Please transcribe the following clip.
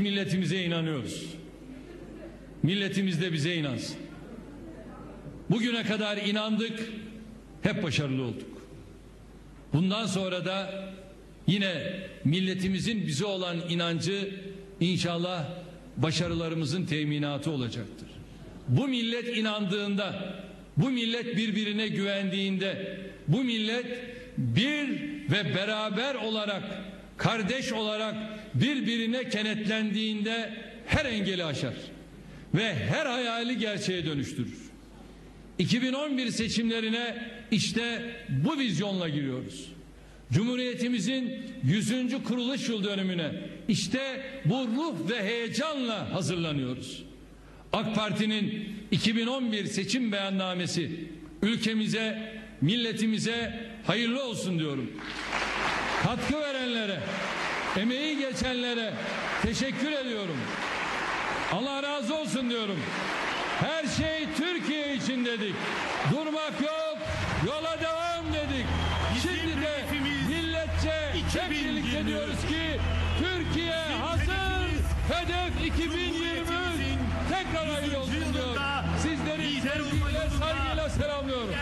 Milletimize inanıyoruz. Milletimiz de bize inansın. Bugüne kadar inandık, hep başarılı olduk. Bundan sonra da yine milletimizin bize olan inancı inşallah başarılarımızın teminatı olacaktır. Bu millet inandığında, bu millet birbirine güvendiğinde, bu millet bir ve beraber olarak, kardeş olarak birbirine kenetlendiğinde her engeli aşar ve her hayali gerçeğe dönüştürür. 2011 seçimlerine işte bu vizyonla giriyoruz. Cumhuriyetimizin 100. kuruluş yıl dönümüne işte bu ruh ve heyecanla hazırlanıyoruz. AK Parti'nin 2011 seçim beyannamesi ülkemize, milletimize hayırlı olsun diyorum. Katkı verenlere, emeği geçenlere teşekkür ediyorum. Allah razı olsun diyorum. Her şey Türkiye için dedik. Durmak yok, yola devam dedik. Şimdi de milletçe hep birlikte diyoruz ki Türkiye hazır, hedef 2023. Tekrar hayırlı olsun diyor. Sizleri sevgiyle, saygıyla selamlıyorum.